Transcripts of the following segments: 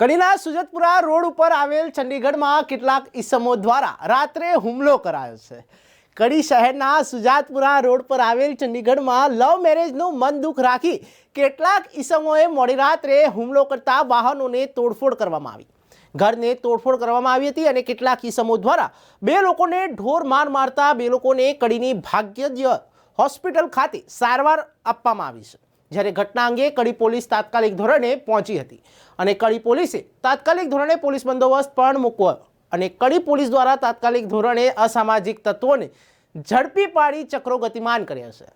કડીના સુજતપુરા road ઉપર આવેલ ચંડીગઢમાં કેટલાક ઈસમો દ્વારા રાત્રે હુમલો કરાયો છે. કડી શહેરના સુજાતપુરા રોડ પર આવેલ ચંડીગઢમાં લવ મેરેજનું મન દુઃખ રાખી કેટલાક ઈસમોએ મોડી રાત્રે હુમલો કરતા વાહનોને તોડફોડ કરવામાં આવી. ઘરને તોડફોડ કરવામાં આવી હતી અને કેટલાક ઈસમો દ્વારા બે લોકોને ઢોર માર મારતા બે લોકોને કડીની ભાગ્યજ હોસ્પિટલ ખાતે સારવાર આપવામાં આવી છે. જ્યારે ઘટના અંગે કડી પોલીસ તાત્કાલિક ધોરણે પહોંચી હતી. અને કડી પોલીસે તાત્કાલિક ધોરણે પોલીસ બંદોબસ્ત પણ મૂકવો અને કડી પોલીસ દ્વારા તાત્કાલિક ધોરણે અસામાજિક તત્વોને ઝડપી પાડી ચક્રો ગતિમાન કર્યા છે.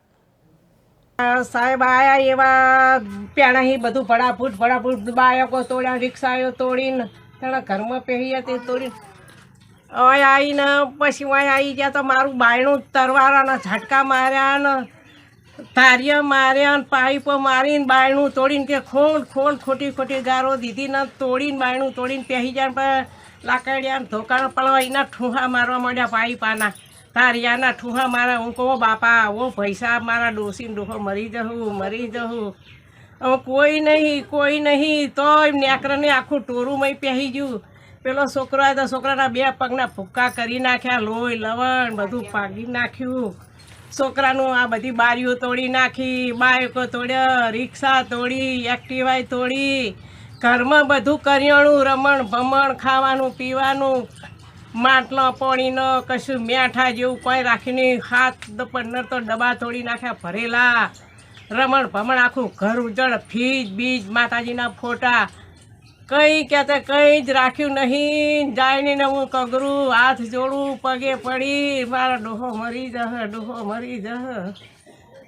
સાહેબ આયા એવા પેણા બધું ભડાફૂટ ભડાફૂટ બાયકો તોડ્યા, રિક્ષાઓ તોડીને તેના ઘરમાં પહેરી હતી, તોડીને. હવે આવીને પછી વાય આવી ગયા તો મારું બાયણું તરવારાના ઝટકા માર્યા ને તારિયા માર્યા પાઇપો મારીને બાયણું તોડીને કે ખોલ ખોલ, ખોટી ખોટી ગારો દીધી ને તોડીને બાયણું તોડીને પહેરી જાય લાકડિયા ધોકાણ પડવા એના ઠૂહા મારવા માંડ્યા પાઇપાના તારિયાના ઠૂહા મારા, હું કહો, બાપા ઓ પૈસા મારા ડોસીને ડોહો મરી જવું મરી જવું હવે કોઈ નહીં કોઈ નહીં, તોય નેકરને આખું ટોરું મય પહેરી ગયું. પેલો છોકરો આવ્યો છોકરાના બે પગના ભૂક્કા કરી નાખ્યા, લોહી, લવણ બધું પાડી નાખ્યું. છોકરાનું આ બધી બારીઓ તોડી નાખી બાઈકો તોડ્યા, રિક્ષા તોડી, એક્ટિવાય તોડી, ઘરમાં બધું કરિયાણું, રમણ ભમણ, ખાવાનું, પીવાનું, માટલો પોણીનો કશું મેઠા જેવું કોઈ રાખીને હાથ પંદર તો ડબ્બા તોડી નાખ્યા ભરેલા. રમણ ભમણ આખું ઘર ઉજળ ફીજ બીજ, માતાજીના ફોટા કંઈ કહેતા કંઈ જ રાખ્યું નહીં. જાયને ને હું કગરું, હાથ જોડું, પગે પડી. મારા ડોહો મરી જહ, ડોહો મરી જહ.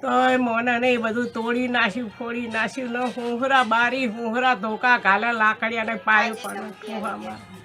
તોય મોને નહીં બધું તોડી નાખ્યું, ફોડી નાખ્યું. ને હુંહરા બારી, હુંહરા ધોકા ઘાલે અને પાયું પણ હુંહામાં